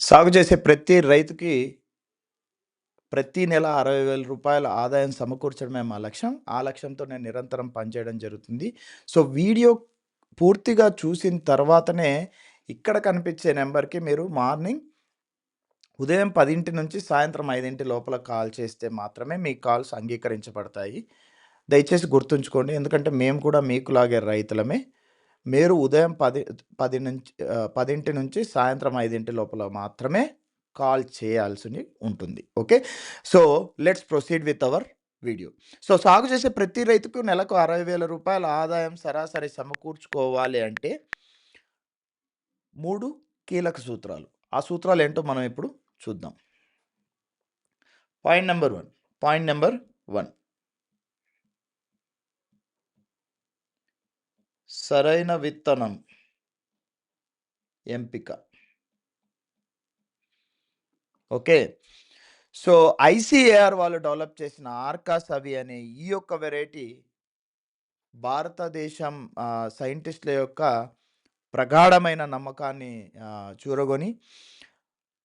సాగు చేసే ప్రతి రైతుకి ప్రతి నెల అరవై వేల రూపాయల ఆదాయం సమకూర్చడమే మా లక్ష్యం. ఆ లక్ష్యంతో నేను నిరంతరం పనిచేయడం జరుగుతుంది. సో వీడియో పూర్తిగా చూసిన తర్వాతనే ఇక్కడ కనిపించే నెంబర్కి మీరు మార్నింగ్ ఉదయం పదింటి నుంచి సాయంత్రం ఐదింటి లోపల కాల్ చేస్తే మాత్రమే మీ కాల్స్ అంగీకరించబడతాయి. దయచేసి గుర్తుంచుకోండి. ఎందుకంటే మేము కూడా మీకులాగే రైతులమే. మీరు ఉదయం పది పది నుంచి పదింటి నుంచి సాయంత్రం ఐదింటి లోపల మాత్రమే కాల్ చేయాల్సి ఉంటుంది. Okay? So let's proceed with our video. So సాగు చేసే ప్రతి రైతుకు నెలకు అరవై వేల రూపాయల ఆదాయం సరాసరి సమకూర్చుకోవాలి అంటే మూడు కీలక సూత్రాలు. ఆ సూత్రాలు ఏంటో మనం ఇప్పుడు చూద్దాం. Point number one. Point number one. సరైన విత్తనం ఎంపిక. ఓకే. సో ఐసిఏఆర్ వాళ్ళు డెవలప్ చేసిన ఆర్కాస్ అవి అనే ఈ యొక్క వెరైటీ భారతదేశం సైంటిస్టుల యొక్క ప్రగాఢమైన నమ్మకాన్ని చూరగొని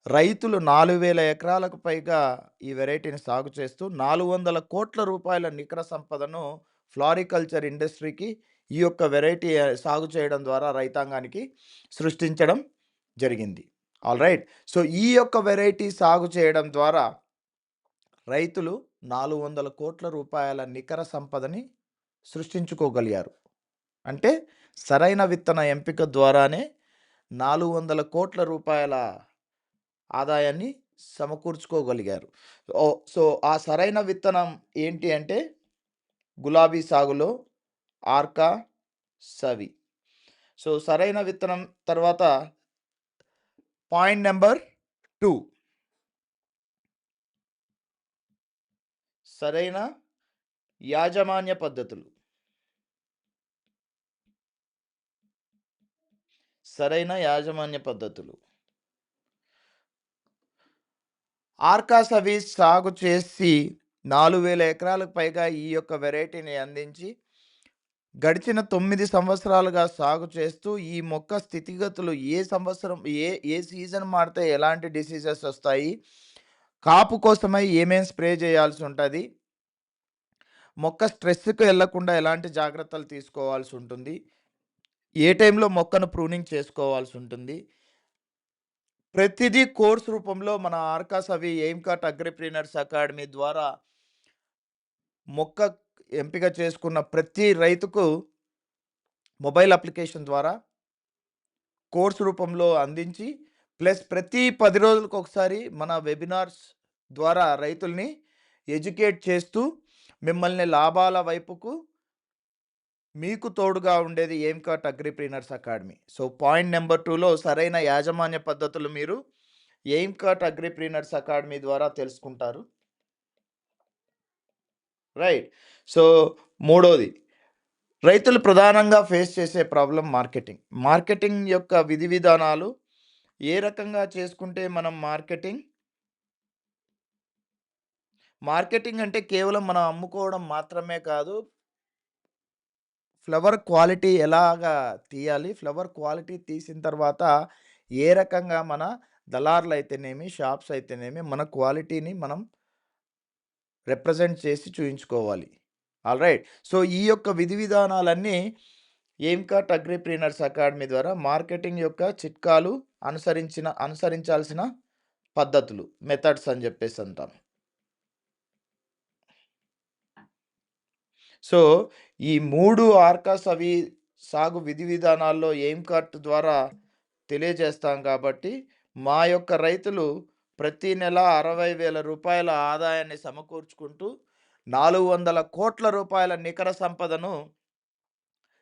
రైతులు నాలుగు వేల ఎకరాలకు పైగా ఈ వెరైటీని సాగు చేస్తూ నాలుగు వందల కోట్ల రూపాయల నికర సంపదను ఫ్లారికల్చర్ ఇండస్ట్రీకి ఈ యొక్క వెరైటీ సాగు చేయడం ద్వారా రైతాంగానికి సృష్టించడం జరిగింది. All right. సో ఈ యొక్క వెరైటీ సాగు చేయడం ద్వారా రైతులు నాలుగు వందల కోట్ల రూపాయల నికర సంపదని సృష్టించుకోగలిగారు. అంటే సరైన విత్తన ఎంపిక ద్వారానే నాలుగు వందల కోట్ల రూపాయల ఆదాయాన్ని సమకూర్చుకోగలిగారు. సో ఆ సరైన విత్తనం ఏంటి అంటే గులాబీ సాగులో ఆర్కా సవి. సో సరైన విత్తనం తర్వాత పాయింట్ నెంబర్ టూ. సరైన యాజమాన్య పద్ధతులు. సరైన యాజమాన్య పద్ధతులు. ఆర్కా సవి సాగు చేసి నాలుగు వేల ఎకరాలకు పైగా ఈ యొక్క వెరైటీని అందించి గడిచిన తొమ్మిది సంవత్సరాలుగా సాగు చేస్తూ ఈ మొక్క స్థితిగతులు ఏ సంవత్సరం ఏ ఏ సీజన్ మారితే ఎలాంటి డిసీజెస్ వస్తాయి? కాపు కోసమై ఏమేం స్ప్రే చేయాల్సి ఉంటుంది? మొక్క స్ట్రెస్కి వెళ్ళకుండా ఎలాంటి జాగ్రత్తలు తీసుకోవాల్సి ఉంటుంది? ఏ టైంలో మొక్కను ప్రూనింగ్ చేసుకోవాల్సి ఉంటుంది? ప్రతిదీ కోర్స్ రూపంలో మన ఆర్కాస్ అవి ఎయిమ్కాట్ అగ్రిప్రీనర్స్ అకాడమీ ద్వారా మొక్క ఎంపిక చేసుకున్న ప్రతి రైతుకు మొబైల్ అప్లికేషన్ ద్వారా కోర్స్ రూపంలో అందించి ప్లస్ ప్రతి పది రోజులకు ఒకసారి మన వెబినార్స్ ద్వారా రైతుల్ని ఎడ్యుకేట్ చేస్తూ మిమ్మల్ని లాభాల వైపుకు మీకు తోడుగా ఉండేది ఎయిమ్కాట్ agripreneurs academy. So point number టూలో సరైన యాజమాన్య పద్ధతులు మీరు ఎయిమ్కాట్ అగ్రిప్రీనర్స్ అకాడమీ ద్వారా తెలుసుకుంటారు. రైట్ సో మూడోది. రైతులు ప్రధానంగా ఫేస్ చేసే ప్రాబ్లం మార్కెటింగ్ మార్కెటింగ్ యొక్క విధి విధానాలు ఏ రకంగా చేసుకుంటే మనం మార్కెటింగ్ మార్కెటింగ్ అంటే కేవలం మనం అమ్ముకోవడం మాత్రమే కాదు ఫ్లవర్ క్వాలిటీ ఎలాగా తీయాలి ఫ్లవర్ క్వాలిటీ తీసిన తర్వాత ఏ రకంగా మన దళారులు అయితేనేమి షాప్స్ అయితేనేమి మన క్వాలిటీని మనం రిప్రజెంట్ చేసి చూయించుకోవాలి. All right. సో ఈ యొక్క విధి విధానాలన్నీ ఏంకాట్ అగ్రిప్రీనర్స్ అకాడమీ ద్వారా మార్కెటింగ్ యొక్క చిట్కాలు అనుసరించిన అనుసరించాల్సిన పద్ధతులు మెథడ్స్ అని చెప్పేసి అంటాం. సో ఈ మూడు ఆర్కాస్ అవి సాగు విధి విధానాల్లో ఎయిమ్కాట్ ద్వారా తెలియజేస్తాం కాబట్టి మా యొక్క రైతులు ప్రతి నెల అరవై వేల రూపాయల ఆదాయాన్ని సమకూర్చుకుంటూ నాలుగు వందల కోట్ల రూపాయల నికర సంపదను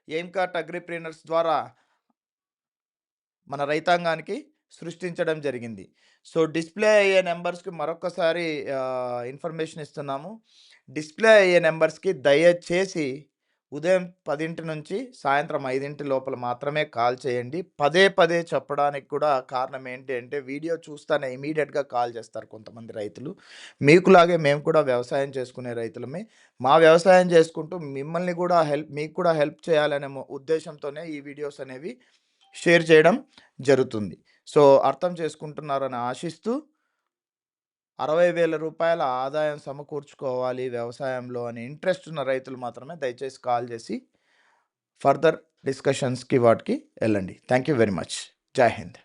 ఎయిమ్కాట్ అగ్రిప్రీనర్స్ ద్వారా మన రైతాంగానికి సృష్టించడం జరిగింది. సో డిస్ప్లే అయ్యే నెంబర్స్కి మరొకసారి ఇన్ఫర్మేషన్ ఇస్తున్నాము. డిస్ప్లే అయ్యే నెంబర్స్కి దయచేసి ఉదయం పదింటి నుంచి సాయంత్రం ఐదింటి లోపల మాత్రమే కాల్ చేయండి. పదే పదే చెప్పడానికి కూడా కారణం ఏంటి అంటే వీడియో చూస్తానే ఇమీడియట్గా కాల్ చేస్తారు కొంతమంది రైతులు. మీకులాగే మేము కూడా వ్యవసాయం చేసుకునే రైతులమే. మా వ్యవసాయం చేసుకుంటూ మిమ్మల్ని కూడా హెల్ప్ మీకు కూడా హెల్ప్ చేయాలనే ఉద్దేశంతోనే ఈ వీడియోస్ అనేవి షేర్ చేయడం జరుగుతుంది. సో, అర్థం చేసుకుంటున్నారని ఆశిస్తూ అరవై వేల రూపాయల ఆదాయం సమకూర్చుకోవాలి వ్యవసాయంలో అని ఇంట్రెస్ట్ ఉన్న రైతులు మాత్రమే దయచేసి కాల్ చేసి ఫర్దర్ డిస్కషన్స్‌కి వాటికి వెళ్ళండి థ్యాంక్ యూ వెరీ మచ్. జై హింద్.